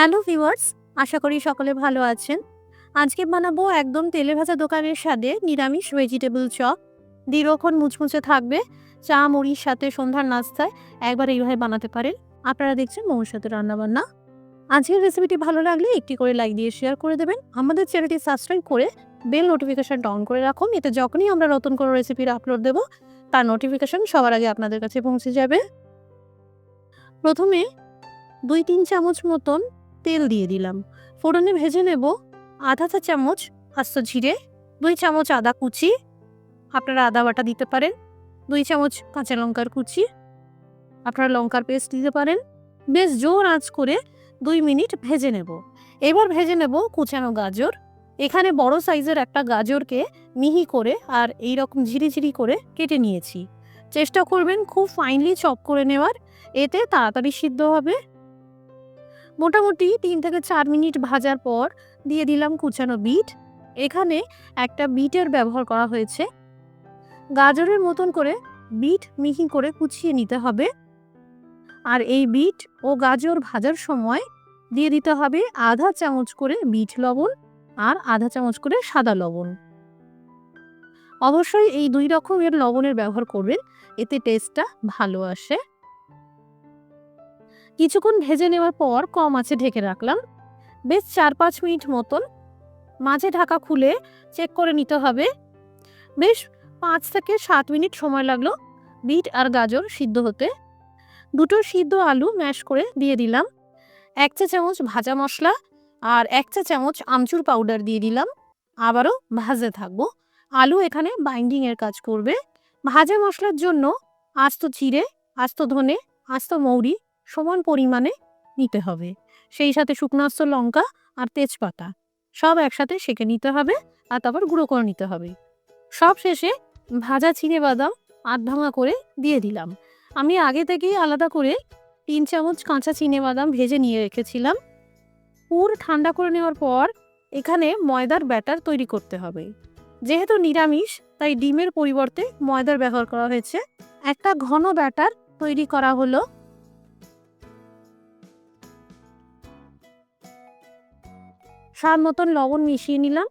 Hello viewers, আশা করি সকলে ভালো আছেন। আজকে বানাবো একদম তেলে ভাজা দোকানের স্বাদে নিরামিষ ভেজিটেবল চপ। দীর্ঘক্ষণ মুচমুচে থাকবে, চা, মুড়ির সাথে সন্ধ্যার নাস্তায় একবার এইভাবে বানাতে পারেন। আপনারা দেখছেন মোমোর সাথে রান্নাবান্না। আজকের রেসিপিটি ভালো লাগলে একটি করে লাইক দিয়ে শেয়ার করে দেবেন। আমাদের চ্যানেলটি সাবস্ক্রাইব করে বেল নোটিফিকেশনটা অন করে রাখুন। এতে যখনই আমরা নতুন কোনো রেসিপির আপলোড দেব, তার নোটিফিকেশান সবার আগে আপনাদের কাছে পৌঁছে যাবে। প্রথমে দুই তিন চামচ মতন তেল দিয়ে দিলাম। ফোড়নে ভেজে নেব আধা চা চামচ আস্ত জিরে দুই চামচ আদা কুচি, আপনারা আদা বাটা দিতে পারেন, দুই চামচ কাঁচা লঙ্কার কুচি, আপনারা লঙ্কার পেস্ট দিতে পারেন। বেশ জোর আঁচ করে দুই মিনিট ভেজে নেব। এবার ভেজে নেব কুচানো গাজর। এখানে বড় সাইজের একটা গাজরকে মিহি করে আর এই রকম ঝিরিঝিরি করে কেটে নিয়েছি। চেষ্টা করবেন খুব ফাইনলি চপ করে নেওয়ার। এতে তাড়াতাড়ি সিদ্ধ হবে। মোটামুটি তিন থেকে চার মিনিট ভাজার পর দিয়ে দিলাম কুচানো বিট। এখানে একটা বিটের ব্যবহার করা হয়েছে। গাজরের মতন করে বিট মিহি করে কুচিয়ে নিতে হবে। আর এই বিট ও গাজর ভাজার সময় দিয়ে দিতে হবে আধা চামচ করে বিট লবণ আর আধা চামচ করে সাদা লবণ। অবশ্যই এই দুই রকমের লবণের ব্যবহার করবেন, এতে টেস্টটা ভালো আসে। কিছুক্ষণ ভেজে নেওয়ার পর কম আছে ঢেকে রাখলাম। বেশ চার পাঁচ মিনিট মতন। মাঝে ঢাকা খুলে চেক করে নিতে হবে। বেশ পাঁচ থেকে সাত মিনিট সময় লাগল বিট আর গাজর সিদ্ধ হতে। দুটো সিদ্ধ আলু ম্যাশ করে দিয়ে দিলাম। এক চা চামচ ভাজা মশলা আর এক চা চামচ আমচুর পাউডার দিয়ে দিলাম। আবারও ভাজতে থাকব। আলু এখানে বাইন্ডিংয়ের কাজ করবে। ভাজা মশলার জন্য আস্ত জিরে, আস্ত ধনে, আস্ত মৌরি সমান পরিমাণে নিতে হবে। সেই সাথে শুকনো আস্ত লঙ্কা আর তেজপাতা সব একসাথে সেঁকে নিতে হবে আর তারপর গুঁড়ো করে নিতে হবে। সব শেষে ভাজা চিনে বাদাম আধ ভাঙা করে দিয়ে দিলাম। আমি আগে থেকেই আলাদা করে তিন চামচ কাঁচা চিনে বাদাম ভেজে নিয়ে রেখেছিলাম। পুর ঠান্ডা করে নেওয়ার পর এখানে ময়দার ব্যাটার তৈরি করতে হবে। যেহেতু নিরামিষ, তাই ডিমের পরিবর্তে ময়দার ব্যবহার করা হয়েছে। একটা ঘন ব্যাটার তৈরি করা হলো স্বাদ মতন লবণ মিশিয়ে নিলাম।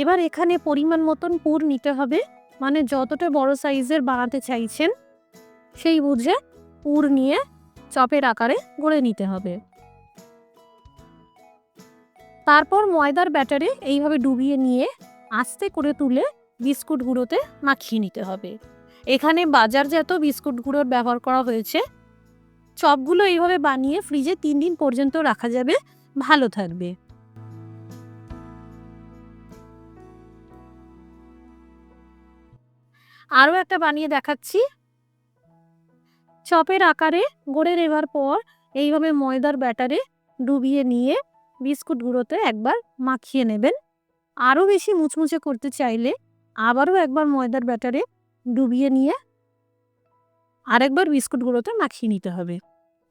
এবার এখানে পরিমাণ মতন পুর নিতে হবে। মানে যতটা বড় সাইজের বানাতে চাইছেন, সেই বুঝে পুর নিয়ে চপের আকারে গড়ে নিতে হবে। তারপর ময়দার ব্যাটারে এইভাবে ডুবিয়ে নিয়ে আস্তে করে তুলে বিস্কুট গুঁড়োতে মাখিয়ে নিতে হবে। এখানে বাজারজাত বিস্কুট গুঁড়োর ব্যবহার করা হয়েছে। চপগুলো এইভাবে বানিয়ে ফ্রিজে তিন দিন পর্যন্ত রাখা যাবে, ভালো থাকবে। আরও একটা বানিয়ে দেখাচ্ছি। চপের আকারে গড়ে নেবার পর এইভাবে ময়দার ব্যাটারে ডুবিয়ে নিয়ে বিস্কুট গুঁড়োতে একবার মাখিয়ে নেবেন। আরও বেশি মুচমুচে করতে চাইলে আবারও একবার ময়দার ব্যাটারে ডুবিয়ে নিয়ে আরেকবার বিস্কুট গুঁড়োতে মাখিয়ে নিতে হবে।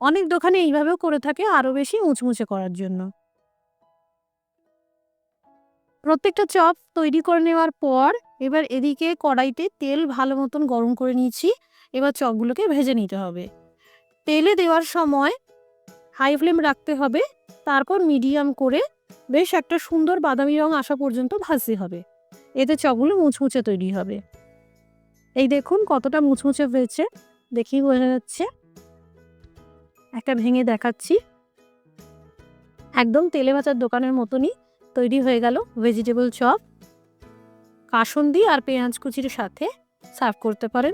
অনেক দোকানে এইভাবেও করে থাকে আরও বেশি মুচমুচে করার জন্য। প্রত্যেকটা চপ তৈরি করে নেওয়ার পর এবার এদিকে কড়াইতে তেল ভালো মতন গরম করে নিয়েছি। এবার চপগুলোকে ভেজে নিতে হবে। তেলে দেওয়ার সময় হাই ফ্লেম রাখতে হবে। তারপর মিডিয়াম করে বেশ একটা সুন্দর বাদামি রং আসা পর্যন্ত ভাজতে হবে। এতে চপগুলো মুচমুচে তৈরি হবে। এই দেখুন কতটা মুচমুচে হয়েছে। দেখি বোঝা যাচ্ছে। একটা ভেঙে দেখাচ্ছি। একদম তেলে ভাজার দোকানের মতনই তৈরি হয়ে গেল ভেজিটেবল চপ। কাসন্দি আর পেঁয়াজ কুচির সাথে সার্ভ করতে পারেন।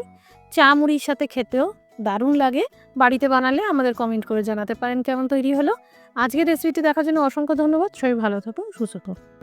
চা মুড়ির সাথে খেতেও দারুণ লাগে। বাড়িতে বানালে আমাদের কমেন্ট করে জানাতে পারেন কেমন তৈরি হলো। আজকের রেসিপিটি দেখার জন্য অসংখ্য ধন্যবাদ। সবাই ভালো থাকুন, সুস্থ থাকুন।